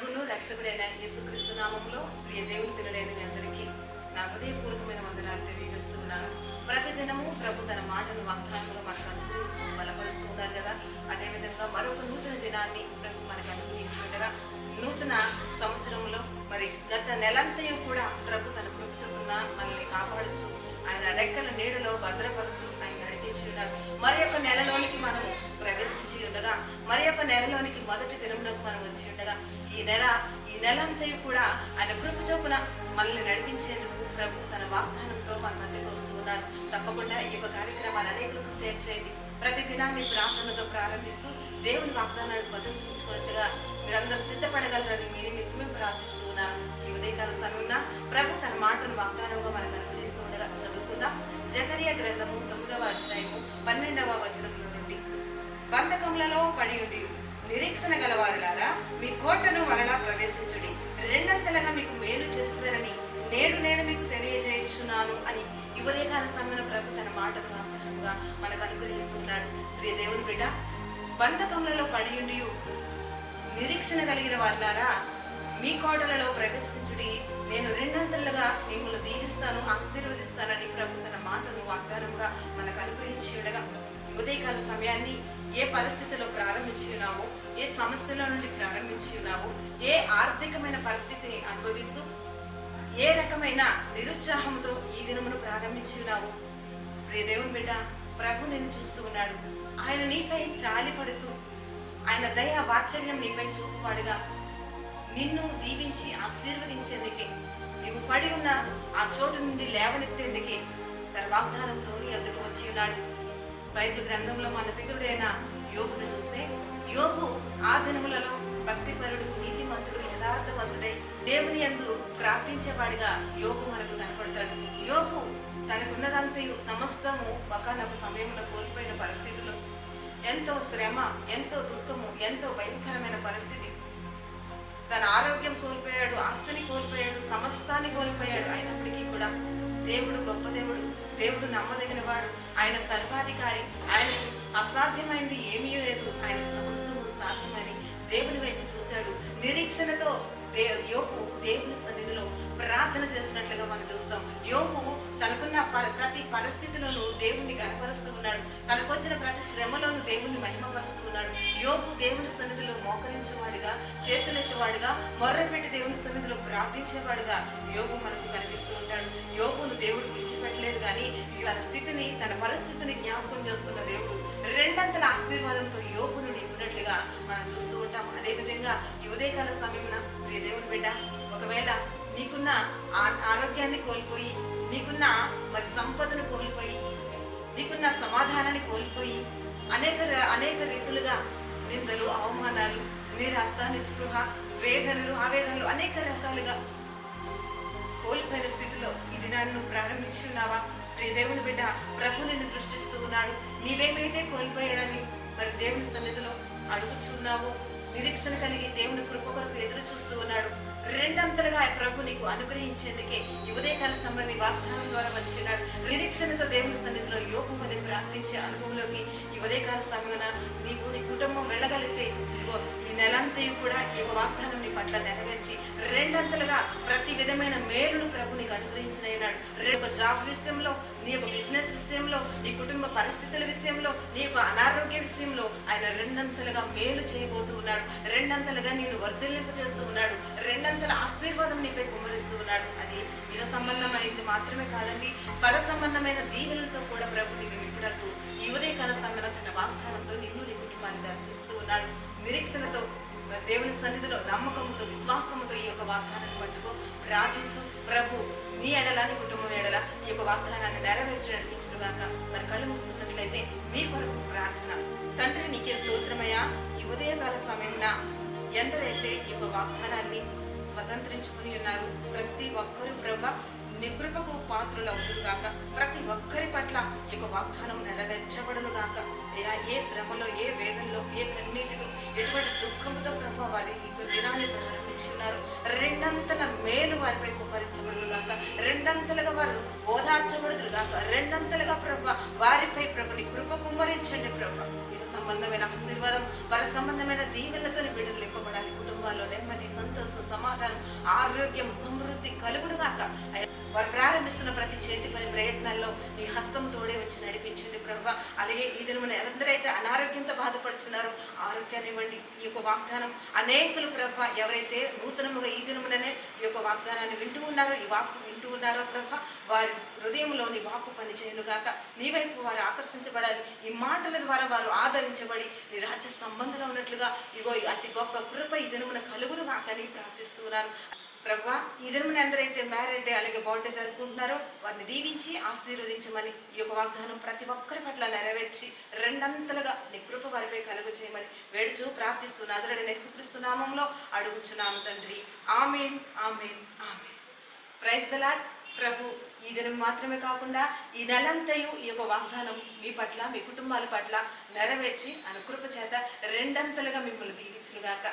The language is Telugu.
ప్రభును రక్షకుడైన యేసుక్రీస్తు నామంలో ప్రియ దేవుని పిల్లలైన మీ అందరికీ నా హృదయపూర్వకమైన వందనాలు తెలియజేస్తున్నాను. ప్రతిదినము ప్రభు తన మాటను వాగ్దానంగా మనకు అనుగ్రహిస్తూ బలపరుస్తూ ఉన్నారు కదా? అదేవిధంగా మరొక నూతన దినాన్ని ప్రభు మనకు అనుగ్రహించి నూతన సంవత్సరంలో మరి గత నెలంతయు కూడా ప్రభు తన కృప చొప్పున మనల్ని కాపాడుచు ఆయన రెక్కల నీడలో భద్రపరుస్తూ వచ్చి ఉన్నారు మరి యొక్క నెలలోనికి మనము ప్రవేశించి ఉండగా మరి యొక్క నెలలోనికి మొదటి దినములకు మనం వచ్చి ఉండగా ఈ నెల ఈ నెలంతా కూడా ఆయన కృప చొప్పున మనల్ని నడిపించేందుకు ప్రభు తన వాగ్దానంతో మన మధ్యకు వస్తూ ఉన్నారు. తప్పకుండా ఈ యొక్క కార్యక్రమాలు అనేకులకు షేర్ చేయండి. ప్రతి దినాన్ని ప్రార్థనతో ప్రారంభిస్తూ దేవుని వాగ్దానాన్ని స్వతంత్రించుకున్నట్టుగా మీరందరూ సిద్ధపడగలరని మీ నిమిత్తమే ప్రార్థిస్తూ ఉన్నాను ఈ ఉదయకాల సమయంలో ప్రభు తన మాటను వాగ్దానంగా మనకు అనుగ్రహిస్తూ ఉండగా చదువుకుందాం. జకరియా గ్రంథము తొమ్మిదవ అధ్యాయము పన్నెండవ వచనముల నుండి. బంధకములలో పడి ఉండి నిరీక్షణ గలవారులారా మీ కోటను మరలా ప్రవేశించుడి. రెండంతలుగా మీకు మేలు చేస్తుందనని నేడు నేను మీకు తెలియజేయుచున్నాను అని ఈ సమయంలో ప్రభు తన మాటను వాగ్దానముగా మనకు అనుగ్రహిస్తున్నాడు ప్రియ దేవుని బిడ్డ బంధకములలో పడి ఉండి నిరీక్షణ కలిగిన వారులారా మీ కోటలలో ప్రవేశించుడి. నేను రెండంతలుగా మిమ్మల్ని దీవిస్తాను ఆశీర్వదిస్తానని ప్రభు తన మాటను వాగ్దానంగా మనకు చూడగా ఉదయకాల సమయాన్ని ఏ పరిస్థితిలో ప్రారంభించి ఉన్నావో ఏ సమస్యల నుండి ప్రారంభించి ఉన్నావో ఏ ఆర్థికమైన పరిస్థితిని అనుభవిస్తూ ఏ రకమైన నిరుత్సాహంతో ఈ దినమును ప్రారంభించి ఉన్నావు రే దేవుని బిడ్డ ప్రభు నిన్ను చూస్తూ ఉన్నాడు. ఆయన నీపై జాలి పడుతూ ఆయన దయ వాత్సల్యం నీపై చూపువాడుగా. నిన్ను దీవించి ఆశీర్వదించేందుకే నీవు పడి ఉన్న ఆ చోటు నుండి లేవనెత్తేందుకే తన వాగ్దానంతో నీ అందుకు వచ్చి ఉన్నాడు బైబిల్ గ్రంథంలో మన పితృడైన యోగును చూస్తే యోగు ఆ దినములలో భక్తిపరుడు నీతిమంతుడు యథార్థవంతుడై దేవుని యందు ప్రార్థించేవాడిగా యోగు మనకు కనపడతాడు. యోగు తనకున్నదంతయు సమస్తము ఒకనొక సమయంలో కోల్పోయిన పరిస్థితులు. ఎంతో శ్రమ ఎంతో దుఃఖము ఎంతో భయంకరమైన పరిస్థితి. తన ఆరోగ్యం కోల్పోయాడు ఆస్తిని కోల్పోయాడు సమస్తాన్ని కోల్పోయాడు అయినప్పటికీ కూడా దేవుడు గొప్ప దేవుడు దేవుడు నమ్మదగిన వాడు ఆయన సర్వాధికారి ఆయన అసాధ్యమైంది ఏమీ లేదు. ఆయన సమస్తము సాధ్యమని దేవుని వైపు చూశాడు. నిరీక్షణతో దే యోగు దేవుని సన్నిధిలో ప్రార్థన చేసినట్లుగా మనం చూస్తాం. యోగు తనకున్న ప- ప్రతి పరిస్థితిలోనూ దేవుణ్ణి గనపరుస్తూ ఉన్నాడు. తనకు వచ్చిన ప్రతి శ్రమలోనూ దేవుణ్ణి మహిమపరుస్తూ ఉన్నాడు. యోగు దేవుని సన్నిధిలో మోకరించేవాడుగా చేతులెత్తేవాడుగా మొర్రపెట్టి దేవుని సన్నిధిలో ప్రార్థించేవాడుగా యోగు కానీ తన స్థితిని తన పరిస్థితిని జ్ఞాపకం చేసుకున్న దేవుడు రెండంతల ఆశీర్వాదంతో యోగును నింపినట్లుగా మనం చూస్తూ ఉంటాం. అదేవిధంగా యువదేకాల సమయంలో ప్రియ దేవుని బిడ్డ ఒకవేళ నీకున్న ఆ- ఆరోగ్యాన్ని కోల్పోయి నీకున్న మరి సంపదను కోల్పోయి నీకున్న సమాధానాన్ని కోల్పోయి అనేక అనేక రీతులుగా నిందలు అవమానాలు నిరాశ నిస్పృహ వేదనలు ఆవేదనలు అనేక రకాలుగా కోల్పోయిన స్థితిలో ఈ నన్ను ప్రారంభించున్నావా? దేవుని బిడ్డ ప్రభు నిన్ను దృష్టిస్తూ ఉన్నాడు. నీవేమైతే కోల్పోయారని మరి దేవుని సన్నిధిలో అడుగుచున్నావో నిరీక్షణ కలిగి దేవుని కృప కొరకు ఎదురు చూస్తూ ఉన్నాడు. రెండంతలుగా ప్రభు నీకు అనుగ్రహించేందుకే ఈ ఉదయకాల సమయంలో వాగ్దానం ద్వారా వచ్చినాడు నిరీక్షణతో దేవుని సన్నిధిలో యోగం అని ప్రార్థించే అనుభవంలోకి ఈ ఉదయకాల సమయన నీవు నీ కుటుంబం వెళ్ళగలిగితే ఇదిగో ఈ నెలంతయు కూడా ఈ యొక్క వాగ్దానం నీ పట్ల నెరవేర్చి రెండంతలుగా ప్రతి విధమైన మేలును ప్రభు నీకు అనుగ్రహించిన రేపు జాబ్ విషయంలో నీ యొక్క బిజినెస్ విషయంలో నీ కుటుంబ పరిస్థితుల విషయంలో నీ యొక్క అనారోగ్య విషయంలో ఆయన రెండంతలుగా మేలు చేయబోతూ ఉన్నాడు. రెండంతలుగా నేను వర్ధిల్లింపజేస్తూ ఉన్నాడు. రెండంతల ఆశీర్వాదం నీపై కుమ్మరిస్తూ ఉన్నాడు. అది యుగ సంబంధమైంది మాత్రమే కాదండి. పర సంబంధమైన దీవెనలతో కూడా ప్రభు నీకు నింపుటకు యువదే ఉదయకాల సమయంలో తన వాగ్దానంతో నిన్ను నీ కుటుంబాన్ని దర్శిస్తూ ఉన్నాడు. నిరీక్షణతో మరి దేవుని సన్నిధిలో నమ్మకంతో విశ్వాసంతో ఈ యొక్క వాగ్దానాన్ని పట్టుకో ప్రార్థించు. ప్రభు నీ ఎడల నీ కుటుంబం ఎడల ఈ యొక్క వాగ్దానాన్ని నెరవేర్చి నడిపించుగాక మరి కళ్ళు మూస్తున్నట్లయితే మీ కొరకు ప్రార్థన. తండ్రి నీకే స్తోత్రమయ్యా. ఈ ఉదయకాల సమయంలో ఎందరైతే ఈ యొక్క వాగ్దానాన్ని స్వతంత్రించుకుని ఉన్నారు ప్రతి ఒక్కరు ప్రభ నికృపకు పాత్రలు అవుతురు గాక ప్రతి ఒక్కరి పట్ల ఈ యొక్క వాగ్దానం నెరవేర్చబడును గాక ఏ శ్రమలో ఏ రెండంతల మేలు వారిపై కుమ్మరించబడును గాక. రెండంతలుగా వారు ఓదార్చబడుదురు గాక. రెండంతలుగా ప్రభ వారిపై ప్రభు నీ కృప కుమ్మరించండి ప్రభ. సంబంధమైన ఆశీర్వాదం పర సంబంధమైన దీవెనతో బిడ్డలు నింపబడాలి కుటుంబాల్లో నెమ్మది సంతోషం సమాధానం ఆరోగ్యం సమృద్ధి కలుగును గాక వారు ప్రారంభిస్తున్న ప్రతి చేతి పని ప్రయత్నాల్లో మీ హస్తం తోడే వచ్చి నడిపించండి ప్రభా. అలాగే ఈ దినమున ఎందరైతే అనారోగ్యంతో బాధపడుతున్నారో ఆరోగ్యాన్ని ఇవ్వండి. ఈ యొక్క వాగ్దానం అనేకులు ప్రభ ఎవరైతే నూతనముగా ఈ దినముననే ఈ యొక్క వాగ్దానాన్ని వింటూ ఉన్నారో ఈ వాక్కు వింటూ ఉన్నారో ప్రభ వారి హృదయంలోని వాక్కు పని గాక నీ వైపు వారు ఆకర్షించబడాలి. ఈ మాటల ద్వారా వారు ఆదరించబడి నీ రాజ్య సంబంధంలో ఉన్నట్లుగా ఇగో అతి గొప్ప కృప ఈ కలుగును కాకని ప్రార్థిస్తున్నాను ప్రభా ఈ దినమున ఎందరైతే మ్యారేడ్ డే అలాగే బర్త్డే జరుపుకుంటున్నారో వారిని దీవించి ఆశీర్వదించమని ఈ యొక్క వాగ్దానం ప్రతి ఒక్కరి పట్ల నెరవేర్చి రెండంతలుగా నీ కృప వారిపై కలుగు చేయమని వేడుచు ప్రార్థిస్తూ నజరడి నేస్తుక్రీస్తు నామంలో అడుగుచున్నాము తండ్రి. Amen amen amen. Praise the Lord ప్రభు ఈ దినం మాత్రమే కాకుండా ఈ నెలంతయు ఈ యొక్క వాగ్దానం మీ పట్ల మీ కుటుంబాల పట్ల నెరవేర్చి అనుకృప చేత రెండంతలుగా మిమ్మల్ని దీవించునుగాక.